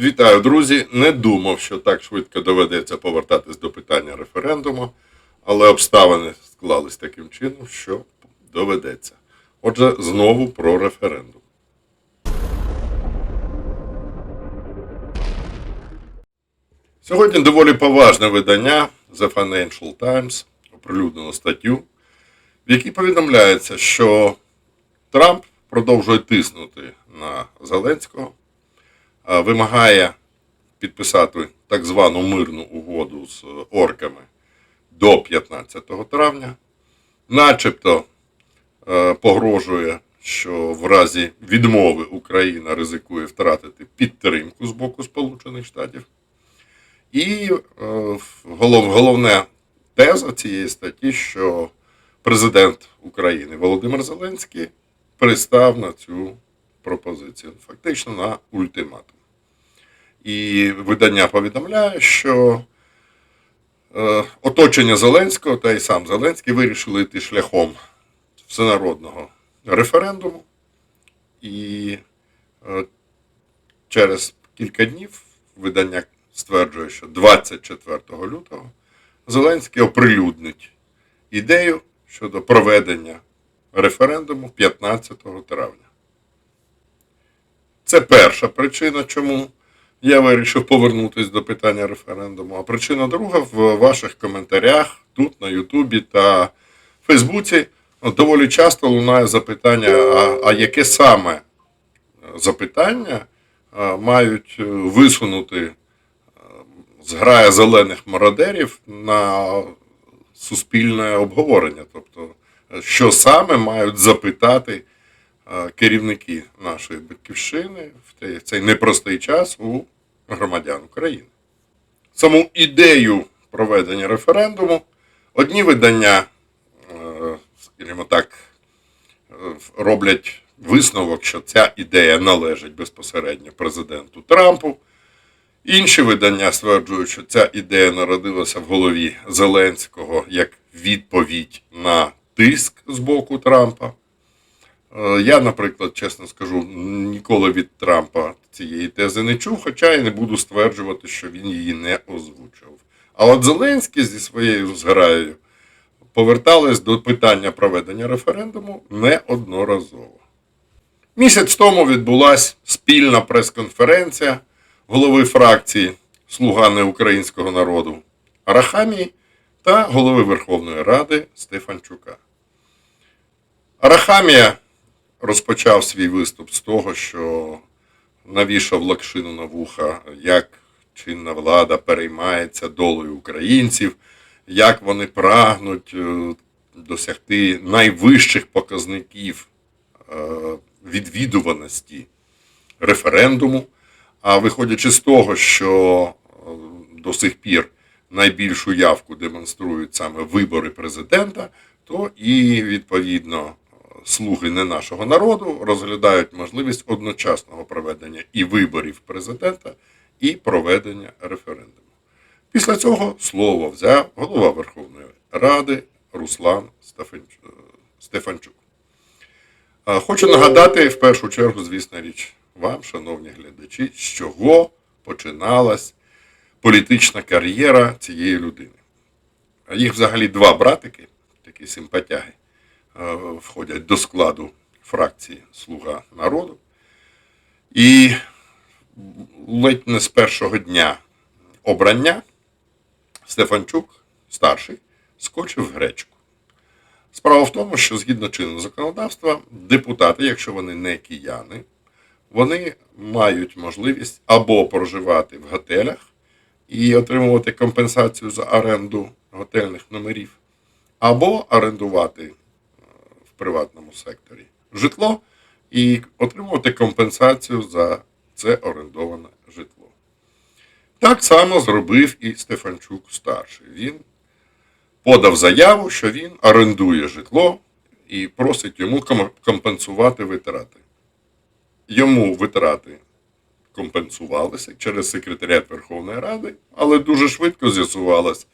Вітаю, друзі. Не думав, що так швидко доведеться повертатись до питання референдуму, але обставини склались таким чином, що доведеться. Отже, знову про референдум. Сьогодні доволі поважне видання The Financial Times оприлюднило статтю, в якій повідомляється, що Трамп продовжує тиснути на Зеленського, вимагає підписати так звану мирну угоду з орками до 15 травня, начебто е, погрожує, що в разі відмови Україна ризикує втратити підтримку з боку Сполучених Штатів. І е, голов, головна теза цієї статті, що президент України Володимир Зеленський пристав на цю пропозицію, фактично на ультиматум. І видання повідомляє, що е, оточення Зеленського та й сам Зеленський вирішили йти шляхом всенародного референдуму. І е, через кілька днів видання стверджує, що 24 лютого Зеленський оприлюднить ідею щодо проведення референдуму 15 травня. Це перша причина, чому я вирішив повернутися до питання референдуму. А причина друга в ваших коментарях тут, на Ютубі та Фейсбуці доволі часто лунає запитання: а, а яке саме запитання мають е, висунути е, зграя зелених мародерів на суспільне обговорення? Тобто, е, що саме мають запитати е, керівники нашої батьківщини в цей- непростий час у громадян України. Саму ідею проведення референдуму одні видання, е, скажімо так, е, роблять висновок, що ця ідея належить безпосередньо президенту Трампу. Інші видання стверджують, що ця ідея народилася в голові Зеленського як відповідь на тиск з боку Трампа. Е, Я, наприклад, чесно скажу, ніколи від Трампа цієї тези не чув, хоча і не буду стверджувати, що він її не озвучив. А от Зеленський зі своєю зграєю повертались до питання проведення референдуму неодноразово. Місяць тому відбулася спільна прес-конференція голови фракції Слуга неукраїнського народу Арахамії та голови Верховної Ради Стефанчука. Арахамія розпочав свій виступ з того, що навішав лакшину на вуха, як чинна влада переймається долею українців, як вони прагнуть е, досягти найвищих показників е, відвідуваності референдуму. А виходячи з того, що е, до сих пір найбільшу явку демонструють саме вибори президента, то і відповідно слуги не нашого народу розглядають можливість одночасного проведення і виборів президента, і проведення референдуму. Після цього слово взяв голова Верховної Ради Руслан Стефанчук. Хочу нагадати в першу чергу, звісно річ, вам, шановні глядачі, з чого починалась політична кар'єра цієї людини. Їх взагалі два братики, такі симпатяги, входять до складу фракції Слуга народу. І ледь не з першого дня обрання Стефанчук, старший, скочив в гречку. Справа в тому, що згідно чинного законодавства, депутати, якщо вони не кияни, вони мають можливість або проживати в готелях і отримувати компенсацію за оренду готельних номерів, або орендувати е, приватному секторі житло і отримувати компенсацію за це орендоване житло. Так само зробив і Стефанчук старший. Він подав заяву, що він орендує житло і просить йому компенсувати витрати. Йому витрати компенсувалися через секретаріат Верховної Ради, але дуже швидко з'ясувалось,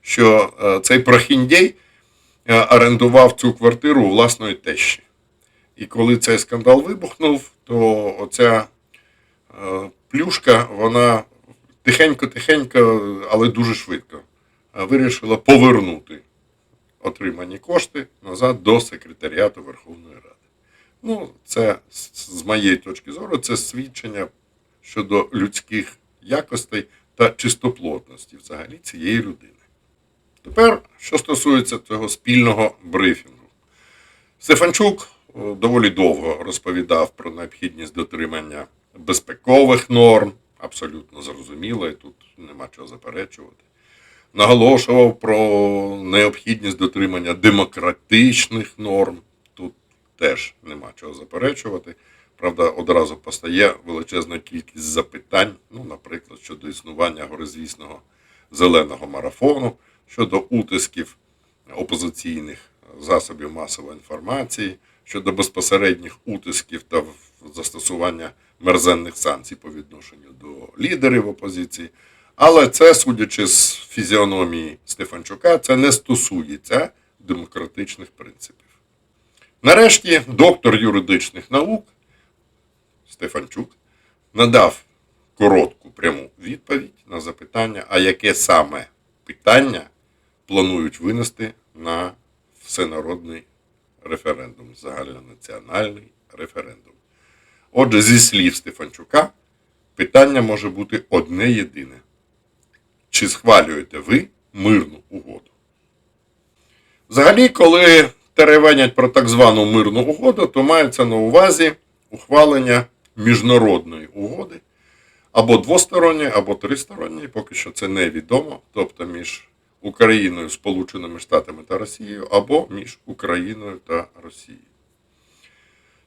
що е, цей прохіндєй е, орендував цю квартиру у власної тещі. І коли цей скандал вибухнув, то оця е, плюшка, вона тихенько-тихенько, але дуже швидко е, вирішила повернути отримані кошти назад до секретаріату Верховної Ради. Ну, це з моєї точки зору, це свідчення щодо людських якостей та чистоплотності взагалі цієї людини. Тепер, що стосується цього спільного брифінгу. Стефанчук доволі довго розповідав про необхідність дотримання безпекових норм, абсолютно зрозуміло, і тут нема чого заперечувати. Наголошував про необхідність дотримання демократичних норм. Тут теж нема чого заперечувати. Правда, одразу постає величезна кількість запитань, ну, наприклад, щодо існування горизвісного зеленого марафону, щодо утисків опозиційних засобів масової інформації, щодо безпосередніх утисків та застосування мерзенних санкцій по відношенню до лідерів опозиції. Але це, судячи з фізіономії Стефанчука, це не стосується демократичних принципів. Нарешті доктор юридичних наук Стефанчук надав коротку пряму відповідь на запитання, а яке саме питання планують винести на всенародний референдум, загальнонаціональний референдум. Отже, зі слів Стефанчука, питання може бути одне єдине. Чи схвалюєте ви мирну угоду? Взагалі, коли теревенять про так звану мирну угоду, то мається на увазі ухвалення міжнародної угоди або двосторонньої, або тристоронньої, поки що це невідомо, тобто між Україною, Сполученими Штатами та Росією, або між Україною та Росією.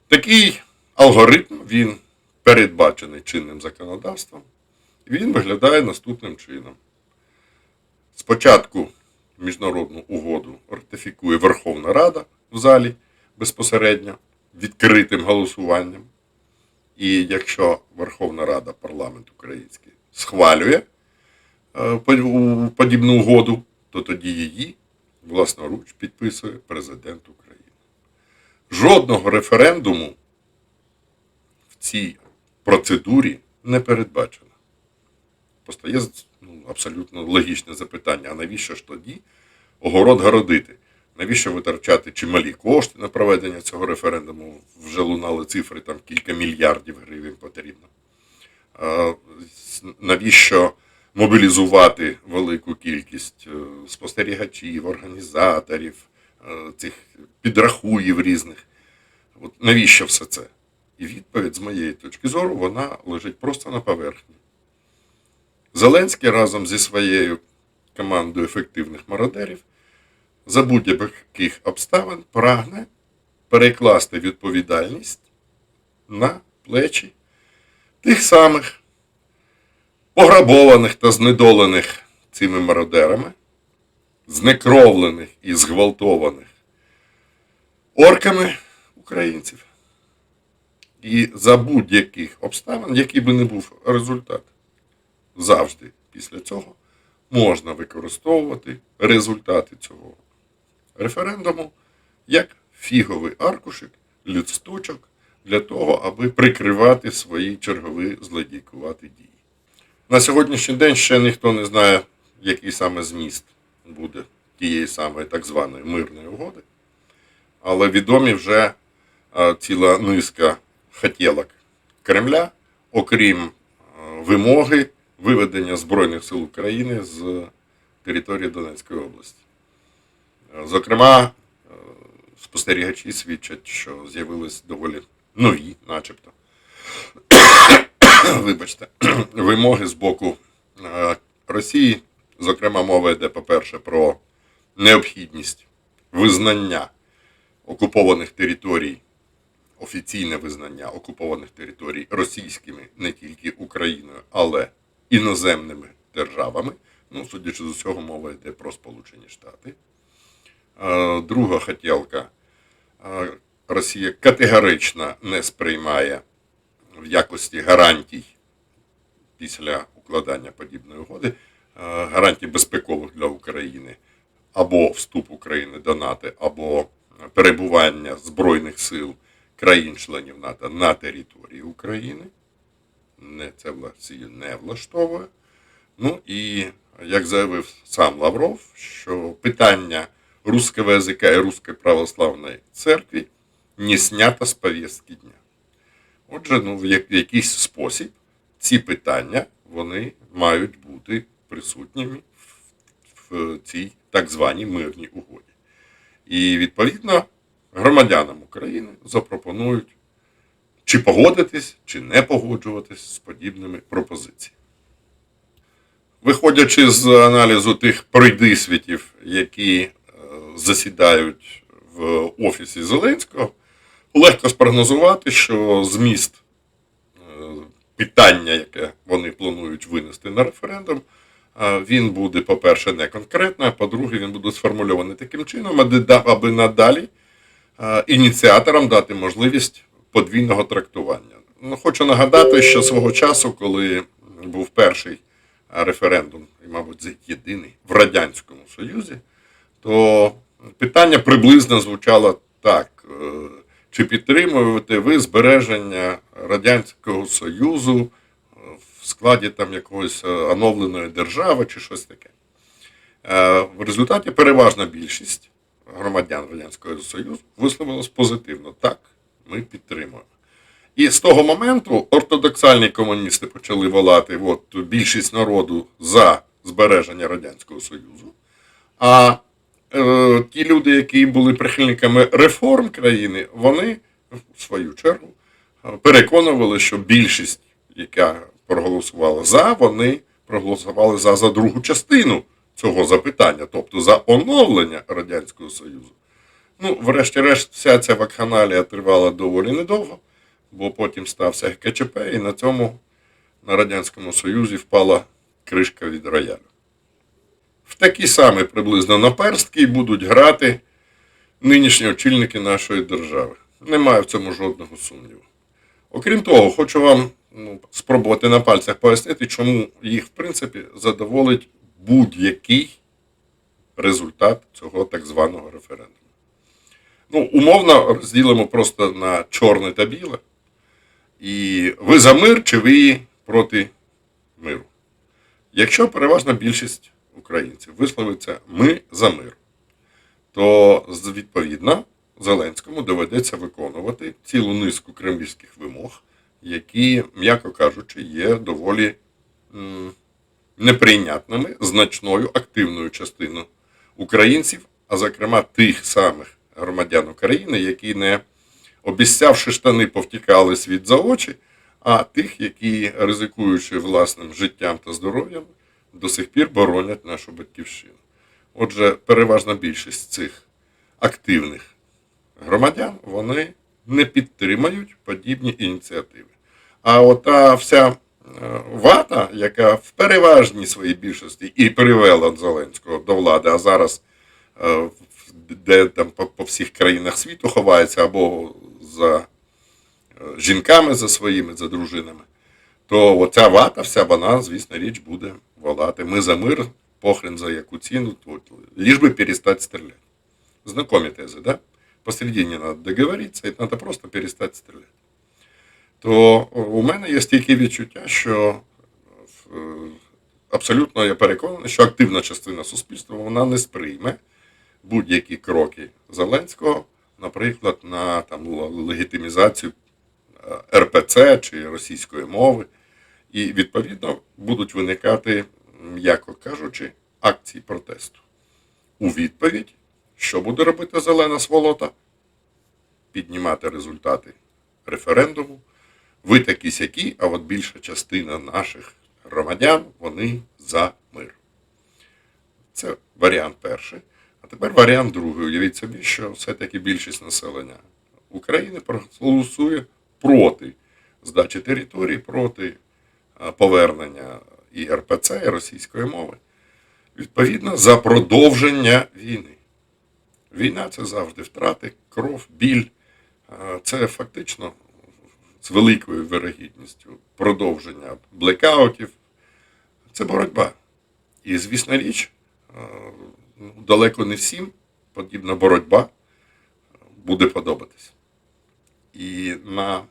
Такий алгоритм він передбачений чинним законодавством. Він виглядає наступним чином. Спочатку міжнародну угоду ратифікує Верховна Рада в залі безпосередньо відкритим голосуванням. І якщо Верховна Рада, парламент український, схвалює у- подібну угоду, то тоді її власноруч підписує президент України. Жодного референдуму в цій процедурі не передбачено. Постає ну, абсолютно логічне запитання: а навіщо ж тоді огород городити? Навіщо витрачати чималі кошти на проведення цього референдуму? Вже лунали цифри, там кілька мільярдів гривень потрібно. А, Навіщо мобілізувати велику кількість е, спостерігачів, організаторів, е, цих підрахуїв різних? От навіщо все це? І відповідь, з моєї точки зору, вона лежить просто на поверхні. Зеленський разом зі своєю командою ефективних мародерів за будь-яких обставин прагне перекласти відповідальність на плечі тих самих пограбованих та знедолених цими мародерами, знекровлених і зґвалтованих орками українців. І за будь-яких обставин, який би не був результат, завжди після цього можна використовувати результати цього референдуму як фіговий аркушик, лісточок для того, аби прикривати свої чергові злодійкувати дії. На сьогоднішній день ще ніхто не знає, який саме зміст буде тієї самої так званої мирної угоди, але відомі вже е, ціла низка хотілок Кремля, окрім е, вимоги виведення Збройних сил України з території Донецької області. Е, Зокрема, спостерігачі свідчать, що з'явились доволі нові, начебто, вибачте, вимоги з боку е, Росії. Зокрема, мова йде, по-перше, про необхідність визнання окупованих територій, офіційне визнання окупованих територій російськими не тільки Україною, але іноземними державами. Ну, судячи з усього, мова йде про Сполучені Штати. Е, Друга хотілка. Е, Росія категорично не сприймає в якості гарантій після укладання подібної угоди, е, гарантій безпекових для України або вступ України до НАТО, або перебування Збройних сил країн-членів НАТО на території України. не це Росію не влаштовує. Ну і як заявив сам Лавров, що питання русского язика і Руської православної церкви не снято з повістки дня. Отже, ну, в якийсь спосіб ці питання вони мають бути присутніми в, цій так званій мирній угоді. І відповідно громадянам України запропонують чи погодитись, чи не погоджуватись з подібними пропозиціями. Виходячи з аналізу тих пройдисвітів, які е, засідають в офісі Зеленського, легко спрогнозувати, що зміст е, питання, яке вони планують винести на референдум, е, він буде, по-перше, не конкретно, а по-друге, він буде сформульований таким чином, аби надалі е, ініціаторам дати можливість подвійного трактування. Ну, хочу нагадати, що свого часу, коли був перший референдум, і, мабуть, єдиний в Радянському Союзі, то питання приблизно звучало так: чи підтримуєте ви збереження Радянського Союзу е, в складі там якоїсь е, оновленої держави чи щось таке? Е, В результаті переважна більшість громадян Радянського Союзу висловилась позитивно. Так, ми підтримуємо. І з того моменту ортодоксальні комуністи почали волати от, більшість народу за збереження Радянського Союзу. А ті люди, які були прихильниками реформ країни, вони в свою чергу е, переконували, що більшість, яка проголосувала за, вони проголосували за, за другу частину цього запитання, тобто за оновлення Радянського Союзу. Ну, врешті-решт, вся ця вакханалія тривала доволі недовго, бо потім стався ГКЧП, і на цьому на Радянському Союзі впала кришка від роялю. В такі самі приблизно наперстки будуть грати нинішні очільники нашої держави. Немає в цьому жодного сумніву. Окрім того, хочу вам ну, спробувати на пальцях пояснити, чому їх, в принципі, задоволить будь-який результат цього так званого референдуму. Ну, умовно розділимо просто на чорне та біле. І ви за мир чи ви проти миру. Якщо переважна більшість українців висловиться ми за мир, то відповідно Зеленському доведеться виконувати цілу низку кремлівських вимог, які, м'яко кажучи, є доволі неприйнятними значною активною частиною українців, а зокрема тих самих громадян України, які не обіцявши штани, повтікали світ за очі, а тих, які, ризикуючи власним життям та здоров'ям, до сих пір боронять нашу батьківщину. Отже, переважна більшість цих активних громадян вони не підтримають подібні ініціативи. А ота вся е, вата, яка в переважній своїй більшості і привела Зеленського до влади, а зараз е, де там по, всіх країнах світу ховається або за е, жінками за своїми, за дружинами, то оця вата, вся вона, звісно, річ буде волати. Ми за мир, похрен за яку ціну, ліж би перестати стріляти. Знакомі тези, да? Посередині треба договоритися, і треба просто перестати стріляти. То у мене є стільки відчуття, що е, абсолютно я переконаний, що активна частина суспільства вона не сприйме будь-які кроки Зеленського, наприклад, на там, легітимізацію е, РПЦ чи російської мови. І відповідно будуть виникати, м'яко кажучи, акції протесту. У відповідь, що буде робити зелена сволота? Піднімати результати референдуму. Ви такі сякі, а от більша частина наших громадян вони за мир. Це варіант перший. А тепер варіант другий. Уявіть собі, що все-таки більшість населення України проголосує проти здачі території, проти повернення і РПЦ, і російської мови. Відповідно, за продовження війни. Війна це завжди втрати, кров, біль. Це фактично з великою вирогідністю продовження блекаутів. Це боротьба. І, звісно річ, е, ну, далеко не всім подібна боротьба буде подобатись. І на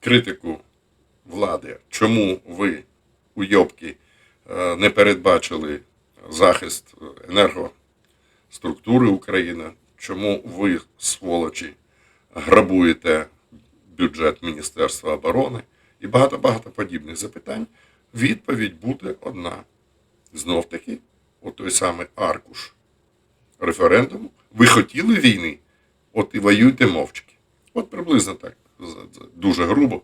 критику влади, чому ви уйобки е, не передбачили захист енергоструктури України, чому ви, сволочі, грабуєте бюджет Міністерства оборони? І багато-багато подібних запитань, відповідь буде одна. Знов таки, от той самий аркуш референдуму. Ви хотіли війни, от і воюйте мовчки. От приблизно так, дуже грубо,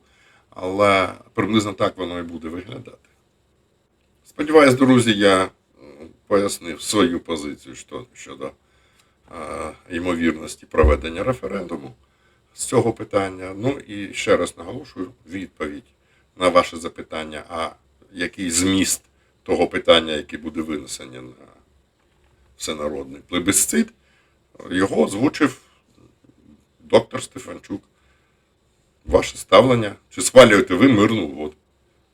але приблизно так воно і буде виглядати. Сподіваюсь, друзі, я пояснив свою позицію щодо е, ймовірності проведення референдуму з цього питання. Ну і ще раз наголошую відповідь на ваше запитання, а який зміст того питання, яке буде винесення на всенародний плебісцит, його озвучив доктор Стефанчук. Ваше ставлення, чи схвалюєте ви мирну угоду?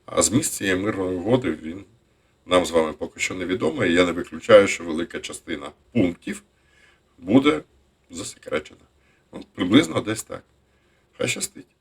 А зміст цієї мирної угоди він нам з вами поки що невідомий. Я не виключаю, що велика частина пунктів буде засекречена. От приблизно десь так. Хай щастить.